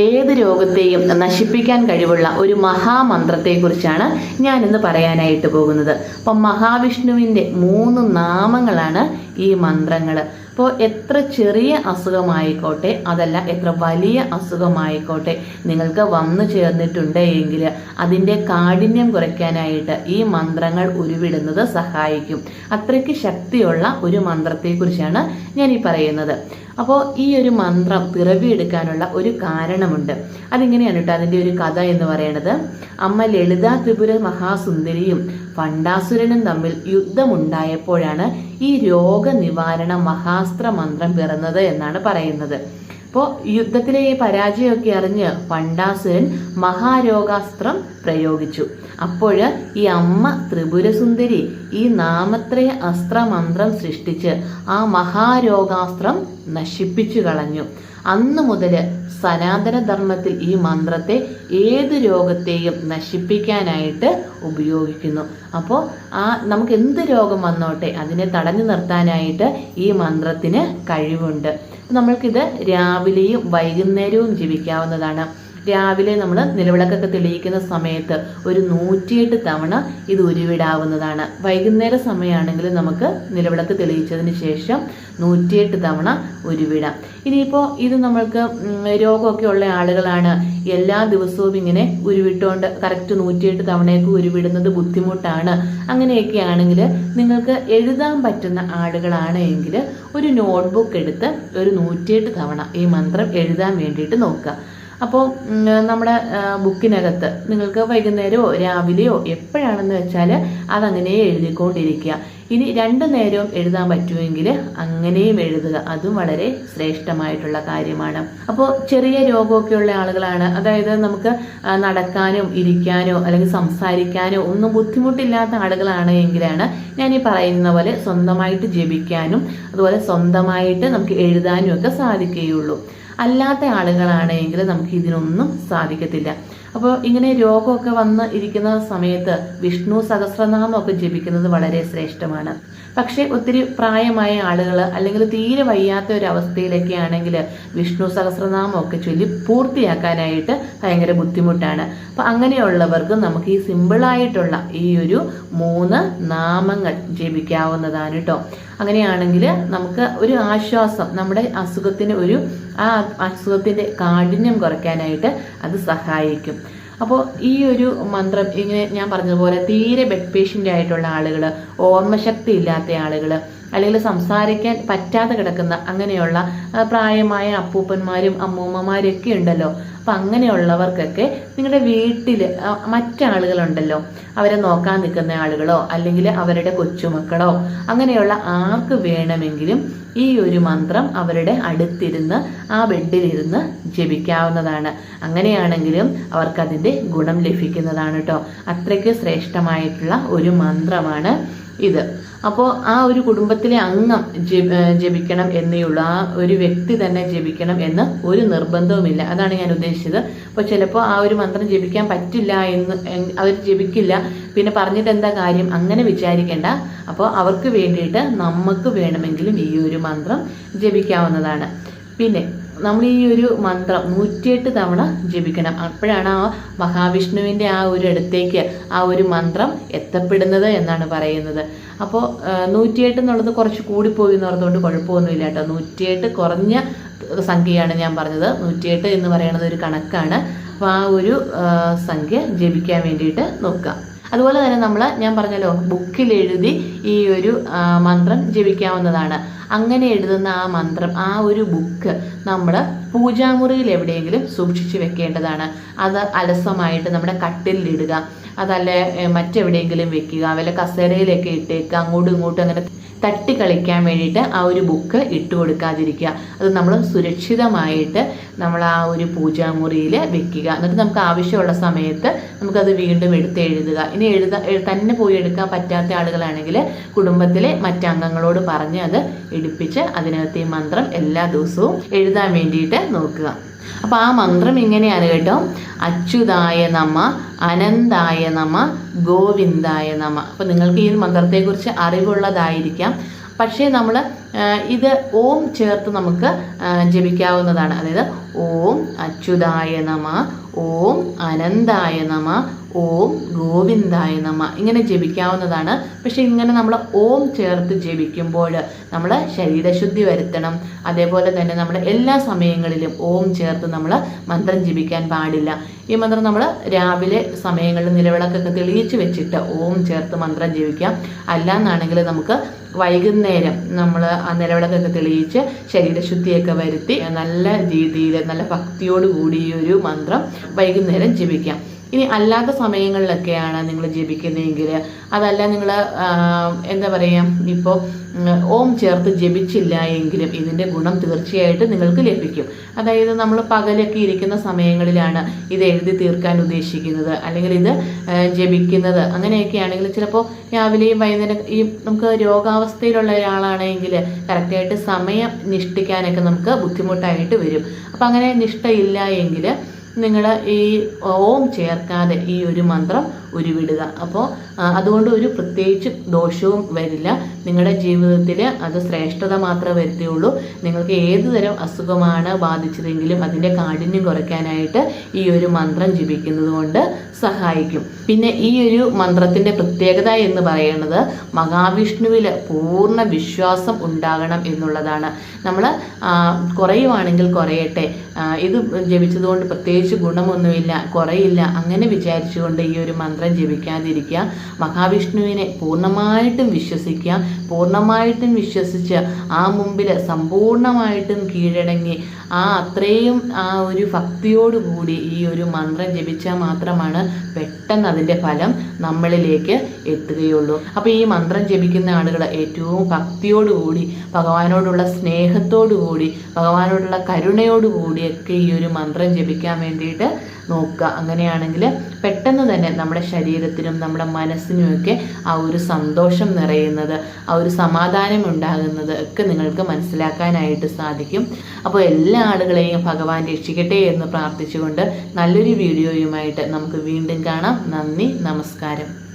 ഏത് രോഗത്തെയും നശിപ്പിക്കാൻ കഴിവുള്ള ഒരു മഹാമന്ത്രത്തെക്കുറിച്ചാണ് ഞാനിന്ന് പറയാനായിട്ട് പോകുന്നത്. അപ്പം മഹാവിഷ്ണുവിന്റെ മൂന്ന് നാമങ്ങളാണ് ഈ മന്ത്രങ്ങൾ അപ്പോൾ എത്ര ചെറിയ അസുഖമായിക്കോട്ടെ അതല്ല എത്ര വലിയ അസുഖമായിക്കോട്ടെ നിങ്ങൾക്ക് വന്നു ചേർന്നിട്ടുണ്ട് എങ്കിൽ അതിന്റെ കാഠിന്യം കുറയ്ക്കാനായിട്ട് ഈ മന്ത്രങ്ങൾ ഉരുവിടുന്നത് സഹായിക്കും. അത്രയ്ക്ക് ശക്തിയുള്ള ഒരു മന്ത്രത്തെക്കുറിച്ചാണ് ഞാൻ ഈ പറയുന്നത്. അപ്പോൾ ഈ ഒരു മന്ത്രം പിറവിയെടുക്കാനുള്ള ഒരു കാരണമുണ്ട്. അതിങ്ങനെയാണ് കേട്ടോ അതിന്റെ ഒരു കഥ എന്ന് പറയുന്നത് അമ്മ ലളിത ത്രിപുര മഹാസുന്ദരിയും പണ്ടാസുരനും തമ്മിൽ യുദ്ധമുണ്ടായപ്പോഴാണ് ഈ രോഗനിവാരണ മഹാസ്ത്ര മന്ത്രം പിറന്നത് എന്നാണ് പറയുന്നത്. അപ്പോൾ യുദ്ധത്തിലെ ഈ പരാജയമൊക്കെ അറിഞ്ഞ് പണ്ടാസുരൻ മഹാരോഗാസ്ത്രം പ്രയോഗിച്ചു. അപ്പോൾ ഈ അമ്മ ത്രിപുരസുന്ദരി ഈ നാമത്രയ അസ്ത്രമന്ത്രം സൃഷ്ടിച്ച് ആ മഹാരോഗാസ്ത്രം നശിപ്പിച്ചു കളഞ്ഞു. അന്ന് മുതൽ സനാതനധർമ്മത്തിൽ ഈ മന്ത്രത്തെ ഏത് രോഗത്തെയും നശിപ്പിക്കാനായിട്ട് ഉപയോഗിക്കുന്നു. അപ്പോൾ ആ നമുക്ക് എന്ത് രോഗം വന്നോട്ടെ അതിനെ തടഞ്ഞു നിർത്താനായിട്ട് ഈ മന്ത്രത്തിന് കഴിവുണ്ട്. നമ്മൾക്കിത് രാവിലെയും വൈകുന്നേരവും ജീവിക്കാവുന്നതാണ്. രാവിലെ നമ്മൾ നിലവിളക്കൊക്കെ തെളിയിക്കുന്ന സമയത്ത് ഒരു നൂറ്റിയെട്ട് തവണ ഇത് ഉരുവിടാവുന്നതാണ്. വൈകുന്നേര സമയമാണെങ്കിൽ നമുക്ക് നിലവിളക്ക് തെളിയിച്ചതിന് ശേഷം നൂറ്റിയെട്ട് തവണ ഉരുവിടാം. ഇനിയിപ്പോൾ ഇത് നമ്മൾക്ക് രോഗമൊക്കെ ഉള്ള ആളുകളാണ് എല്ലാ ദിവസവും ഇങ്ങനെ ഉരുവിട്ടുകൊണ്ട് കറക്റ്റ് നൂറ്റിയെട്ട് തവണയൊക്കെ ഉരുവിടുന്നത് ബുദ്ധിമുട്ടാണ്. അങ്ങനെയൊക്കെ ആണെങ്കിൽ നിങ്ങൾക്ക് എഴുതാൻ പറ്റുന്ന ആളുകളാണ് എങ്കിൽ ഒരു നോട്ട്ബുക്ക് എടുത്ത് ഒരു നൂറ്റിയെട്ട് തവണ ഈ മന്ത്രം എഴുതാൻ വേണ്ടിയിട്ട് നോക്കുക. അപ്പോൾ നമ്മുടെ ബുക്കിനകത്ത് നിങ്ങൾക്ക് വൈകുന്നേരമോ രാവിലെയോ എപ്പോഴാണെന്ന് വെച്ചാൽ അതങ്ങനെ എഴുതിക്കൊണ്ടിരിക്കുക. ഇനി രണ്ട് നേരവും എഴുതാൻ പറ്റുമെങ്കിൽ അങ്ങനെയും എഴുതുക. അതും വളരെ ശ്രേഷ്ഠമായിട്ടുള്ള കാര്യമാണ്. അപ്പോൾ ചെറിയ രോഗമൊക്കെ ഉള്ള ആളുകളാണ്. അതായത് നമുക്ക് നടക്കാനോ ഇരിക്കാനോ അല്ലെങ്കിൽ സംസാരിക്കാനോ ഒന്നും ബുദ്ധിമുട്ടില്ലാത്ത ആളുകളാണ് എങ്കിലാണ് ഞാൻ ഈ പറയുന്ന പോലെ സ്വന്തമായിട്ട് ജപിക്കാനും അതുപോലെ സ്വന്തമായിട്ട് നമുക്ക് എഴുതാനും ഒക്കെ സാധിക്കുകയുള്ളൂ. അല്ലാത്ത ആളുകളാണെങ്കിൽ നമുക്ക് ഇതിനൊന്നും സാധിക്കത്തില്ല. അപ്പോൾ ഇങ്ങനെ രോഗമൊക്കെ വന്ന് ഇരിക്കുന്ന സമയത്ത് വിഷ്ണു സഹസ്രനാമം സഹസ്രനാമമൊക്കെ ജപിക്കുന്നത് വളരെ ശ്രേഷ്ഠമാണ്. പക്ഷേ ഒത്തിരി പ്രായമായ ആളുകൾ അല്ലെങ്കിൽ തീരെ വയ്യാത്ത ഒരു അവസ്ഥയിലൊക്കെ ആണെങ്കിൽ വിഷ്ണു സഹസ്രനാമമൊക്കെ ചൊല്ലി പൂർത്തിയാക്കാനായിട്ട് ഭയങ്കര ബുദ്ധിമുട്ടാണ്. അപ്പം അങ്ങനെയുള്ളവർക്ക് നമുക്ക് ഈ സിമ്പിളായിട്ടുള്ള ഈ ഒരു മൂന്ന് നാമങ്ങൾ ജപിക്കാവുന്നതാണ് കേട്ടോ അങ്ങനെയാണെങ്കിൽ നമുക്ക് ഒരു ആശ്വാസം നമ്മുടെ അസുഖത്തിന് ഒരു ആ അസുഖത്തിന്റെ കാഠിന്യം കുറയ്ക്കാനായിട്ട് അത് സഹായിക്കും. അപ്പോൾ ഈ ഒരു മന്ത്രം ഇങ്ങനെ ഞാൻ പറഞ്ഞതുപോലെ തീരെ ബെഡ് പേഷ്യന്റ് ആയിട്ടുള്ള ആളുകൾ ഓർമ്മശക്തി ഇല്ലാത്ത ആളുകൾ അല്ലെങ്കിൽ സംസാരിക്കാൻ പറ്റാതെ കിടക്കുന്ന അങ്ങനെയുള്ള പ്രായമായ അപ്പൂപ്പന്മാരും അമ്മൂമ്മമാരൊക്കെ ഉണ്ടല്ലോ. അപ്പം അങ്ങനെയുള്ളവർക്കൊക്കെ നിങ്ങളുടെ വീട്ടിൽ മറ്റാളുകളുണ്ടല്ലോ. അവരെ നോക്കാൻ നിൽക്കുന്ന ആളുകളോ അല്ലെങ്കിൽ അവരുടെ കൊച്ചുമക്കളോ അങ്ങനെയുള്ള ആർക്ക് വേണമെങ്കിലും ഈ ഒരു മന്ത്രം അവരുടെ അടുത്തിരുന്ന് ആ ബെഡിലിരുന്ന് ജപിക്കാവുന്നതാണ്. അങ്ങനെയാണെങ്കിലും അവർക്കതിന്റെ ഗുണം ലഭിക്കുന്നതാണ് കേട്ടോ അത്രയ്ക്ക് ശ്രേഷ്ഠമായിട്ടുള്ള ഒരു മന്ത്രമാണ് ഇത്. അപ്പോൾ ആ ഒരു കുടുംബത്തിലെ അംഗം ജപിക്കണം എന്നേ ഉള്ളൂ ആ ഒരു വ്യക്തി തന്നെ ജപിക്കണം എന്ന് ഒരു നിർബന്ധവുമില്ല. അതാണ് ഞാൻ ഉദ്ദേശിച്ചത്. അപ്പോൾ ചിലപ്പോൾ ആ ഒരു മന്ത്രം ജപിക്കാൻ പറ്റില്ല എന്ന് അവർ ജപിക്കില്ല. പിന്നെ പറഞ്ഞിട്ട് എന്താ കാര്യം? അങ്ങനെ വിചാരിക്കേണ്ട. അപ്പോൾ അവർക്ക് വേണ്ടിയിട്ട് നമുക്ക് വേണമെങ്കിലും ഈ ഒരു മന്ത്രം ജപിക്കാവുന്നതാണ്. പിന്നെ നമ്മൾ ഈ ഒരു മന്ത്രം നൂറ്റിയെട്ട് തവണ ജപിക്കണം. അപ്പോഴാണ് ആ മഹാവിഷ്ണുവിന്റെ ആ ഒരു അടുത്തേക്ക് ആ ഒരു മന്ത്രം എത്തപ്പെടുന്നത് എന്നാണ് പറയുന്നത്. അപ്പോൾ നൂറ്റിയെട്ട് എന്നുള്ളത് കുറച്ച് കൂടിപ്പോയി എന്ന് പറഞ്ഞുകൊണ്ട് കുഴപ്പമൊന്നുമില്ല കേട്ടോ. നൂറ്റിയെട്ട് കുറഞ്ഞ സംഖ്യയാണ് ഞാൻ പറഞ്ഞത്. നൂറ്റിയെട്ട് എന്ന് പറയുന്നത് ഒരു കണക്കാണ്. അപ്പോൾ ആ ഒരു സംഖ്യ ജപിക്കാൻ വേണ്ടിയിട്ട് നോക്കുക. അതുപോലെ തന്നെ നമ്മൾ ഞാൻ പറഞ്ഞല്ലോ ബുക്കിൽ എഴുതി ഈ ഒരു മന്ത്രം ജപിക്കാവുന്നതാണ്. അങ്ങനെ എഴുതുന്ന ആ മന്ത്രം ആ ഒരു ബുക്ക് നമ്മൾ പൂജാമുറിയിൽ എവിടെയെങ്കിലും സൂക്ഷിച്ചു വെക്കേണ്ടതാണ്. അത് അലസമായിട്ട് നമ്മുടെ കട്ടിലിടുക അതല്ല മറ്റെവിടെയെങ്കിലും വെക്കുക വല്ല കസേരയിലൊക്കെ ഇട്ടേക്കുക അങ്ങോട്ടും ഇങ്ങോട്ടും അങ്ങനെ തട്ടി കളിക്കാൻ വേണ്ടിയിട്ട് ആ ഒരു ബുക്ക് ഇട്ട് കൊടുക്കാതിരിക്കുക. അത് നമ്മൾ സുരക്ഷിതമായിട്ട് നമ്മൾ ആ ഒരു പൂജാമുറിയിൽ വെക്കുക. എന്നിട്ട് നമുക്ക് ആവശ്യമുള്ള സമയത്ത് നമുക്കത് വീണ്ടും എടുത്ത് എഴുതുക. ഇനി എഴുത തന്നെ പോയി എടുക്കാൻ പറ്റാത്ത ആളുകളാണെങ്കിൽ കുടുംബത്തിലെ മറ്റംഗങ്ങളോട് പറഞ്ഞ് അത് എടുപ്പിച്ച് അതിനകത്ത് ഈ മന്ത്രം എല്ലാ ദിവസവും എഴുതാൻ വേണ്ടിയിട്ട് നോക്കുക. അപ്പോൾ ആ മന്ത്രം ഇങ്ങനെയാണ് കേട്ടോ. അച്യുതായ നമ അനന്തായ നമ ഗോവിന്ദായ നമ. അപ്പോൾ നിങ്ങൾക്ക് ഈ മന്ത്രത്തെക്കുറിച്ച് അറിവുള്ളതായിരിക്കാം. പക്ഷേ നമ്മൾ ഇത് ഓം ചേർത്ത് നമുക്ക് ജപിക്കാവുന്നതാണ്. അതായത് ഓം അച്യുതായ നമ ഓം അനന്തായ നമ ഓം ഗോവിന്ദായ നമ ഇങ്ങനെ ജപിക്കാവുന്നതാണ്. പക്ഷെ ഇങ്ങനെ നമ്മൾ ഓം ചേർത്ത് ജപിക്കുമ്പോൾ നമ്മൾ ശരീരശുദ്ധി വരുത്തണം. അതേപോലെ തന്നെ നമ്മൾ എല്ലാ സമയങ്ങളിലും ഓം ചേർത്ത് നമ്മൾ മന്ത്രം ജപിക്കാൻ പാടില്ല. ഈ മന്ത്രം നമ്മൾ രാവിലെ സമയങ്ങളിൽ നിലവിളക്കൊക്കെ തെളിയിച്ച് വെച്ചിട്ട് ഓം ചേർത്ത് മന്ത്രം ജപിക്കാം. അല്ലാന്നാണെങ്കിൽ നമുക്ക് വൈകുന്നേരം നമ്മൾ നിലവിളക്കൊക്കെ തെളിയിച്ച് ശരീരശുദ്ധിയൊക്കെ വരുത്തി നല്ല രീതിയിൽ നല്ല ഭക്തിയോടുകൂടി ഈ ഒരു മന്ത്രം വൈകുന്നേരം ജപിക്കാം. ഇനി അല്ലാത്ത സമയങ്ങളിലൊക്കെയാണ് നിങ്ങൾ ജപിക്കുന്നതെങ്കിൽ അതല്ല നിങ്ങൾ എന്താ പറയുക ഇപ്പോൾ ഓം ചേർത്ത് ജപിച്ചില്ല എങ്കിലും ഇതിന്റെ ഗുണം തീർച്ചയായിട്ടും നിങ്ങൾക്ക് ലഭിക്കും. അതായത് നമ്മൾ പകലൊക്കെ ഇരിക്കുന്ന സമയങ്ങളിലാണ് ഇത് എഴുതി തീർക്കാൻ ഉദ്ദേശിക്കുന്നത് അല്ലെങ്കിൽ ഇത് ജപിക്കുന്നത്. അങ്ങനെയൊക്കെ ആണെങ്കിൽ ചിലപ്പോൾ രാവിലെയും വൈകുന്നേരം ഈ നമുക്ക് രോഗാവസ്ഥയിലുള്ള ഒരാളാണെങ്കിൽ കറക്റ്റായിട്ട് സമയം നിഷ്ഠിക്കാനൊക്കെ നമുക്ക് ബുദ്ധിമുട്ടായിട്ട് വരും. അപ്പം അങ്ങനെ നിഷ്ഠയില്ല എങ്കിൽ നിങ്ങൾ ഈ ഓം ചേർക്കാതെ ഈ ഒരു മന്ത്രം ഉരുവിടുക. അപ്പോൾ അതുകൊണ്ട് ഒരു പ്രത്യേകിച്ച് ദോഷവും വരില്ല. നിങ്ങളുടെ ജീവിതത്തിൽ അത് ശ്രേഷ്ഠത മാത്രമേ വരുത്തുകയുള്ളൂ നിങ്ങൾക്ക് ഏത് തരം അസുഖമാണ് ബാധിച്ചതെങ്കിലും അതിന്റെ കാഠിന്യം കുറയ്ക്കാനായിട്ട് ഈ ഒരു മന്ത്രം ജപിക്കുന്നത് കൊണ്ട് സഹായിക്കും. പിന്നെ ഈ ഒരു മന്ത്രത്തിന്റെ പ്രത്യേകത എന്ന് പറയുന്നത് മഹാവിഷ്ണുവിൽ പൂർണ വിശ്വാസം ഉണ്ടാകണം എന്നുള്ളതാണ്. നമ്മൾ കുറയുവാണെങ്കിൽ കുറയട്ടെ. ഇത് ജപിച്ചതുകൊണ്ട് പ്രത്യേകിച്ച് ഗുണമൊന്നുമില്ല കുറയില്ല അങ്ങനെ വിചാരിച്ചുകൊണ്ട് ഈ ഒരു മന്ത്രം ജപിക്കാതിരിക്കുക മഹാവിഷ്ണുവിനെ പൂർണമായിട്ടും വിശ്വസിക്കുക പൂർണമായിട്ടും വിശ്വസിച്ച് ആ മുമ്പിൽ സമ്പൂർണമായിട്ടും കീഴടങ്ങി ആ അത്രയും ആ ഒരു ഭക്തിയോടുകൂടി ഈ ഒരു മന്ത്രം ജപിച്ചാൽ മാത്രമാണ് പെട്ടെന്ന് അതിന്റെ ഫലം നമ്മളിലേക്ക് എത്തുകയുള്ളൂ. അപ്പോൾ ഈ മന്ത്രം ജപിക്കുന്ന ആളുകൾ ഏറ്റവും ഭക്തിയോടുകൂടി ഭഗവാനോടുള്ള സ്നേഹത്തോടുകൂടി ഭഗവാനോടുള്ള കരുണയോടുകൂടിയൊക്കെ ഈ ഒരു മന്ത്രം ജപിക്കാൻ വേണ്ടിയിട്ട് നോക്കുക. അങ്ങനെയാണെങ്കിൽ പെട്ടെന്ന് തന്നെ നമ്മുടെ ശരീരത്തിനും നമ്മുടെ മനസ്സിനുമൊക്കെ ആ ഒരു സന്തോഷം നിറയുന്നത് ആ ഒരു സമാധാനം ഉണ്ടാകുന്നത് ഒക്കെ നിങ്ങൾക്ക് മനസ്സിലാക്കാനായിട്ട് സാധിക്കും. അപ്പോൾ എല്ലാ ആളുകളെയും ഭഗവാൻ രക്ഷിക്കട്ടെ എന്ന് പ്രാർത്ഥിച്ചുകൊണ്ട് നല്ലൊരു വീഡിയോയുമായിട്ട് നമുക്ക് വീണ്ടും കാണാം. നന്ദി നമസ്കാരം.